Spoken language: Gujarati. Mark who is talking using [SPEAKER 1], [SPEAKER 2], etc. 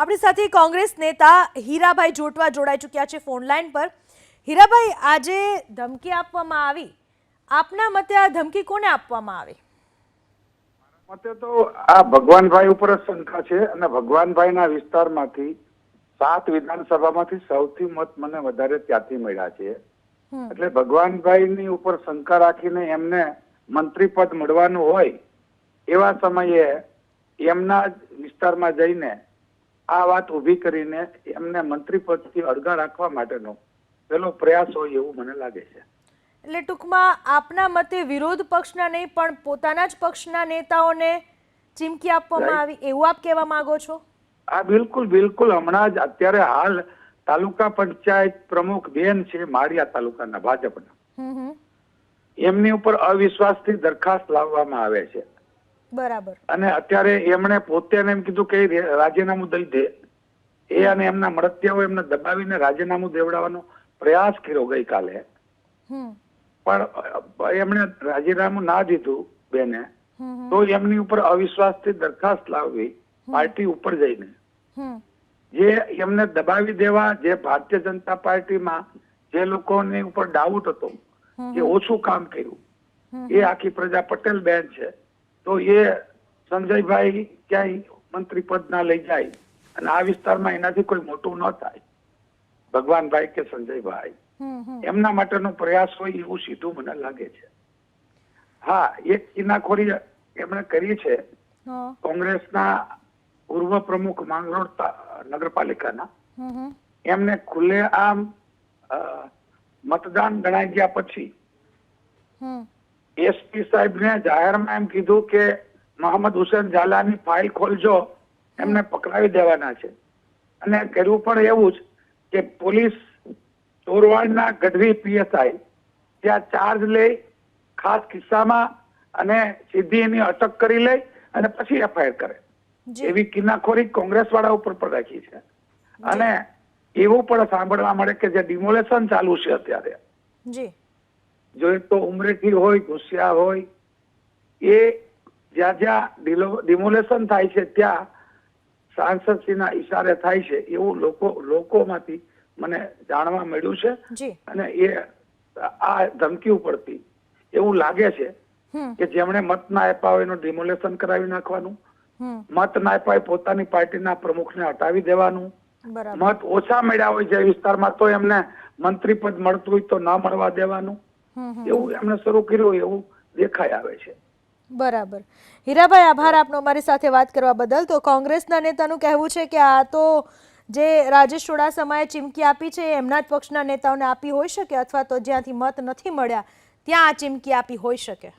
[SPEAKER 1] આપણી સાથે કોંગ્રેસ નેતા હીરાભાઈ જોટવા જોડાઈ ચૂક્યા છે ફોનલાઈન પર. હીરાભાઈ આજે ધમકી આપવામાં આવી. આપના મતે આ ધમકી કોને આપવામાં આવી?
[SPEAKER 2] મતે તો આ ભગવાનભાઈ ઉપર જ શંકા છે અને ભગવાનભાઈના વિસ્તારમાંથી સાત વિધાનસભામાંથી સૌથી મત મને વધારે ત્યાંથી મળ્યા છે. એટલે ભગવાનભાઈની ઉપર શંકા રાખીને એમને મંત્રી પદ મળવાનું હોય એવા સમયે એમના વિસ્તારમાં જઈને આ વાત ઊભી કરીને એમને મંત્રી પદથી અળગા રાખવા માટેનો પેલો પ્રયાસ હોય એવું મને લાગે છે.
[SPEAKER 1] એટલે ટૂંકમાં આપના મતે વિરોધ પક્ષના નહીં પણ પોતાના જ પક્ષના નેતાઓને ચીમકી આપવામાં આવી એવું આપ કહેવા માંગો છો?
[SPEAKER 2] આ બિલકુલ બિલકુલ. હમણાં જ અત્યારે હાલ તાલુકા પંચાયત પ્રમુખ બેન છે માળિયા તાલુકાના ભાજપના. એમની ઉપર અવિશ્વાસથી દરખાસ્ત લાવવામાં આવે છે.
[SPEAKER 1] બરાબર.
[SPEAKER 2] અને અત્યારે એમણે પોતે એમ કીધું કે રાજીનામું દઈ દે. એ અને એમના મળતિયાઓ એમને દબાવીને રાજીનામું દેવડાવવાનો પ્રયાસ કર્યો ગઈકાલે. પણ એમણે રાજીનામું ના દીધું બેને. તો એમની ઉપર અવિશ્વાસથી દરખાસ્ત લાવવી પાર્ટી ઉપર જઈને. જે એમને દબાવી દેવા જે ભારતીય જનતા પાર્ટીમાં જે લોકોની ઉપર ડાઉટ હતો કે ઓછું કામ કર્યું. એ આખી પ્રજા પટેલ બેન છે. તો એ સંજયભાઈ ક્યાંય મંત્રી પદ ના લઈ જાય. અને આ વિસ્તારમાં એનાથી કોઈ મોટું ન થાય. ભગવાનભાઈ કે સંજયભાઈ એમના માટેનો પ્રયાસ હોય એવું સીધું મને લાગે છે. હા એક કિનાખોરી એમણે કરી છે. કોંગ્રેસના પૂર્વ પ્રમુખ માંગરોળ નગરપાલિકાના. એમને ખુલ્લે આમ મતદાન ગણાઈ ગયા પછી એસપી સાહેબને જાહેરમાં એમ કીધું કે મોહમ્મદ હુસેન ઝાલાની ફાઇલ ખોલજો એમને પકડાવી દેવાના છે. અને કર્યું પણ એવું જ કે પોલીસ ચોરવાડના ગઢવી પીએસઆઈ ત્યાં ચાર્જ લઈ ખાસ કિસ્સામાં અને સીધી એની અટક કરી લઈ અને પછી એફઆઈઆર કરે. એવી કિનાખોરી કોંગ્રેસ વાળા ઉપર પણ રાખી છે. અને એવું પણ સાંભળવા મળે કે જે ડિમોલેશન ચાલુ છે અત્યારે.
[SPEAKER 1] જી.
[SPEAKER 2] જો એ તો ઉમરેઠી હોય ઘુસિયા હોય. એ જ્યાં જ્યાં ડિમોલેશન થાય છે ત્યાં સાંસદશ્રીના ઈશારે થાય છે એવું લોકો લોકોમાંથી મને જાણવા મળ્યું છે. અને એ આ ધમકી ઉપરથી એવું લાગે છે કે જેમણે મત ના આપ્યા હોય એનું ડિમોલેશન કરાવી નાખવાનું. મત ના આપ્યા હોય પોતાની પાર્ટીના પ્રમુખને હટાવી દેવાનું. મત ઓછા મળ્યા હોય જે વિસ્તારમાં તો એમને મંત્રી પદ મળતું હોય તો ન મળવા દેવાનું. એવું એમણે શરૂ કર્યું એવું દેખાઈ આવે છે.
[SPEAKER 1] બરાબર. હીરાભાઈ આભાર આપનો અમારી સાથે વાત કરવા બદલ. તો કોંગ્રેસના નેતાનું કહેવું છે કે આ તો જે રાજેશ ચુડાસમાએ ચીમકી આપી છે એ એમના જ પક્ષના નેતાઓને આપી હોઈ શકે અથવા તો જ્યાંથી મત નથી મળ્યા ત્યાં આ ચીમકી આપી હોઈ શકે?